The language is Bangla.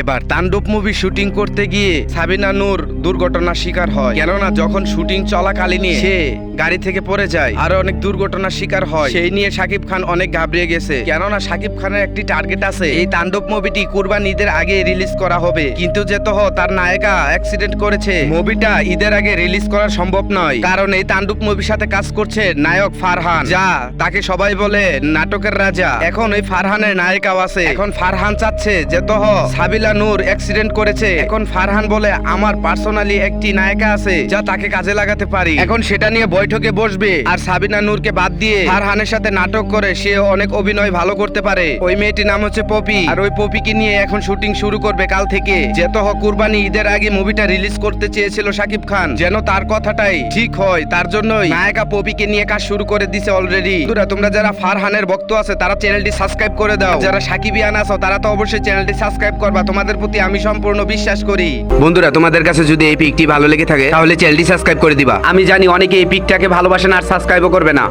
এবার তাণ্ডব মুভি শুটিং করতে গিয়ে সাবিনা নূর দুর্ঘটনার শিকার হয়। কেননা যখন শুটিং চলাকালীন সে গাড়ি থেকে পড়ে যায়, আর অনেক দুর্ঘটনার শিকার হয়। সেই নিয়ে শাকিব খান অনেক ঘাবড়িয়ে গেছে। কেননা শাকিব খানের একটি টার্গেট আছে, এই তাণ্ডব মুভিটি কুরবান ঈদের আগে রিলিজ করা হবে। কিন্তু যেত হ তার নায়িকা অ্যাক্সিডেন্ট করেছে মুভিটা ঈদের আগে রিলিজ করা সম্ভব নয়। কারণ এই তাণ্ডব মুভির সাথে কাজ করছে নায়ক ফারহান, যা তাকে সবাই বলে নাটকের রাজা। এখন ওই ফারহানের নায়িকাও আছে। এখন ফারহান চাচ্ছে যে তহ সাবিলা নূর অ্যাক্সিডেন্ট করেছে। এখন ফারহান বলে, আমার পার্সোনালি একটি নায়িকা আছে, যা তাকে কাজে লাগাতে পারি। এখন সেটা নিয়ে বৈঠকে বসবে। আর সাবিনা নূরকে বাদ দিয়ে ফারহানের সাথে নাটক করে সে অনেক অভিনয় ভালো করতে পারে। ওই মেয়েটির নাম হচ্ছে পপি। আর ওই পপিকে নিয়ে এখন শুটিং শুরু করবে কাল থেকে। যে তহ কুরবানি ঈদের আগে মুভিটা রিলিজ করতে চেয়েছিল শাকিব খান। যেন তার কথাটাই ঠিক হয়, তার জন্যই নায়িকা পপিকে নিয়ে কাজ শুরু করে দিছে অলরেডি তোমরা যারা ফারহানের ভক্ত আছে, তারা চ্যানেলটি সাবস্ক্রাইব করে দাও। যারা সাকিবিয়ান আছো, তারা তো অবশ্যই চ্যানেলটি সাবস্ক্রাইব করবা। তোমাদের প্রতি আমি সম্পূর্ণ বিশ্বাস করি। বন্ধুরা, তোমাদের কাছে যদি এই পিকটি ভালো লেগে থাকে, তাহলে চ্যানেলটি সাবস্ক্রাইব করে দিবা। আমি জানি অনেকে এই পিকটাকে ভালোবাসেন আর সাবস্ক্রাইবও করবে না।